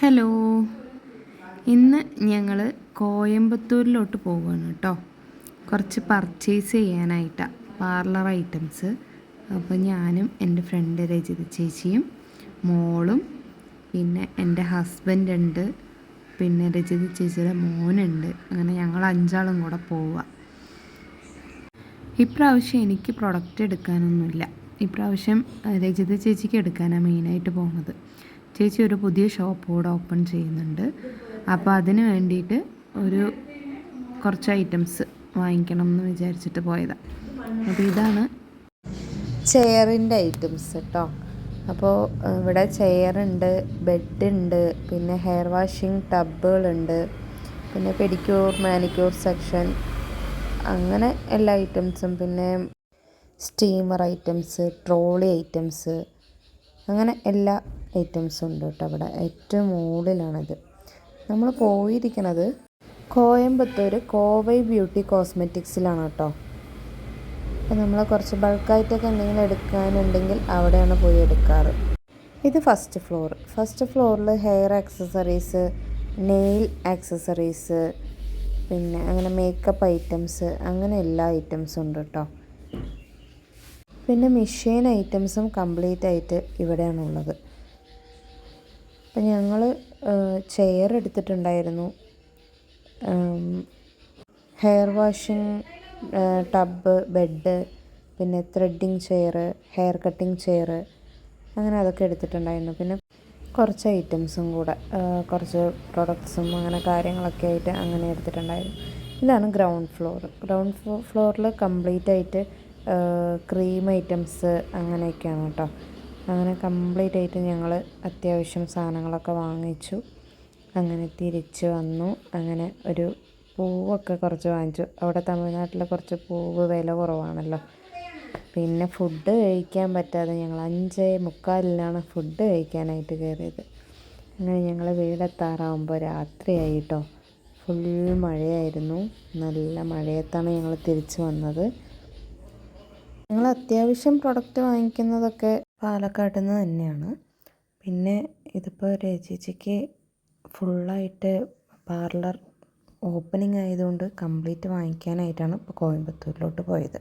Hello. ഇന്ന് ഞങ്ങൾ കോയമ്പത്തൂരിലോട്ട് പോവുകയാണ് കേട്ടോ കുറച്ച് പർച്ചേസ് ചെയ്യാനായിട്ടാണ് പാർലർ ഐറ്റംസ് അപ്പോൾ ഞാനും എന്റെ ഫ്രണ്ട് രജിത ചേച്ചിയും മോളും പിന്നെ എന്റെ ഹസ്ബൻഡ് ഉണ്ട് പിന്നെ രജിത ചേച്ചിയുടെ മോനുണ്ട്. അങ്ങനെ ഞങ്ങൾ അഞ്ചാളും കൂടെ പോവുക ഇപ്രാവശ്യം എനിക്ക് പ്രൊഡക്റ്റ് എടുക്കാനൊന്നുമില്ല. ഇപ്രാവശ്യം രചിത ചേച്ചിക്ക് എടുക്കാനാണ് മെയിനായിട്ട് പോകുന്നത് ചേച്ചി ഒരു പുതിയ ഷോപ്പ് കൂടെ ഓപ്പൺ ചെയ്യുന്നുണ്ട്. അപ്പോൾ അതിന് വേണ്ടിയിട്ട് ഒരു കുറച്ച് ഐറ്റംസ് വാങ്ങിക്കണം എന്ന് വിചാരിച്ചിട്ട് പോയതാണ് അപ്പോൾ ഇതാണ് ചെയറിന്റെ ഐറ്റംസ് കേട്ടോ. അപ്പോൾ ഇവിടെ ചെയറുണ്ട് ബെഡുണ്ട് പിന്നെ ഹെയർ വാഷിംഗ് ടബുകളുണ്ട് പിന്നെ പെഡിക്യൂർ മാനിക്യൂർ സെക്ഷൻ അങ്ങനെ എല്ലാ ഐറ്റംസും പിന്നെ സ്റ്റീമർ ഐറ്റംസ് ട്രോളി ഐറ്റംസ് അങ്ങനെ എല്ലാ ഐറ്റംസും ഉണ്ട് കേട്ടോ അവിടെ ഏറ്റവും മുകളിലാണിത്. നമ്മൾ പോയിരിക്കണത് കോയമ്പത്തൂർ കോവൈ ബ്യൂട്ടി കോസ്മെറ്റിക്സിലാണ് കേട്ടോ. അപ്പോൾ നമ്മൾ കുറച്ച് ബൾക്കായിട്ടൊക്കെ എന്തെങ്കിലും എടുക്കാനുണ്ടെങ്കിൽ അവിടെയാണ് പോയി എടുക്കാറ്. ഇത് ഫസ്റ്റ് ഫ്ലോർ ഫസ്റ്റ് ഫ്ലോറിൽ ഹെയർ ആക്സസറീസ് നെയിൽ ആക്സസറീസ് പിന്നെ അങ്ങനെ മേക്കപ്പ് ഐറ്റംസ് അങ്ങനെ എല്ലാ ഐറ്റംസും ഉണ്ട് കേട്ടോ. പിന്നെ മെഷീൻ ഐറ്റംസും കംപ്ലീറ്റ് ആയിട്ട് ഇവിടെയാണുള്ളത്. അപ്പം ഞങ്ങൾ ചെയർ എടുത്തിട്ടുണ്ടായിരുന്നു. ഹെയർ വാഷിംഗ് ടബ് ബെഡ് പിന്നെ threading chair hair cutting chair അങ്ങനെ അതൊക്കെ എടുത്തിട്ടുണ്ടായിരുന്നു. പിന്നെ കുറച്ച് ഐറ്റംസും കൂടെ കുറച്ച് പ്രൊഡക്ട്സും അങ്ങനെ കാര്യങ്ങളൊക്കെ ആയിട്ട് അങ്ങനെ എടുത്തിട്ടുണ്ടായിരുന്നു. ഇതാണ് ഗ്രൗണ്ട് ഫ്ലോർ ഗ്രൗണ്ട് ഫ്ലോ ഫ്ലോറിൽ കംപ്ലീറ്റ് ആയിട്ട് ക്രീം ഐറ്റംസ് അങ്ങനെയൊക്കെയാണ് കേട്ടോ. അങ്ങനെ കംപ്ലീറ്റ് ആയിട്ട് ഞങ്ങൾ അത്യാവശ്യം സാധനങ്ങളൊക്കെ വാങ്ങിച്ചു. അങ്ങനെ തിരിച്ച് വന്നു. അങ്ങനെ ഒരു പൂവൊക്കെ കുറച്ച് വാങ്ങിച്ചു. അവിടെ തമിഴ്നാട്ടിൽ കുറച്ച് പൂവ് വില കുറവാണല്ലോ. പിന്നെ ഫുഡ് കഴിക്കാൻ പറ്റാതെ ഞങ്ങൾ അഞ്ചേ മുക്കാലിലാണ് ഫുഡ് കഴിക്കാനായിട്ട് കയറിയത്. അങ്ങനെ ഞങ്ങൾ വീടെത്താറാകുമ്പോൾ രാത്രിയായി കേട്ടോ. ഫുൾ മഴയായിരുന്നു. നല്ല മഴയത്താണ് ഞങ്ങൾ തിരിച്ചു വന്നത്. ഞങ്ങൾ അത്യാവശ്യം പ്രൊഡക്റ്റ് വാങ്ങിക്കുന്നതൊക്കെ പാലക്കാട്ടിൽ നിന്ന് തന്നെയാണ്. പിന്നെ ഇതിപ്പോൾ രചിച്ചിക്ക് ഫുള്ളായിട്ട് പാർലർ ഓപ്പണിംഗ് ആയതുകൊണ്ട് കംപ്ലീറ്റ് വാങ്ങിക്കാനായിട്ടാണ് ഇപ്പോൾ കോയമ്പത്തൂരിലോട്ട് പോയത്.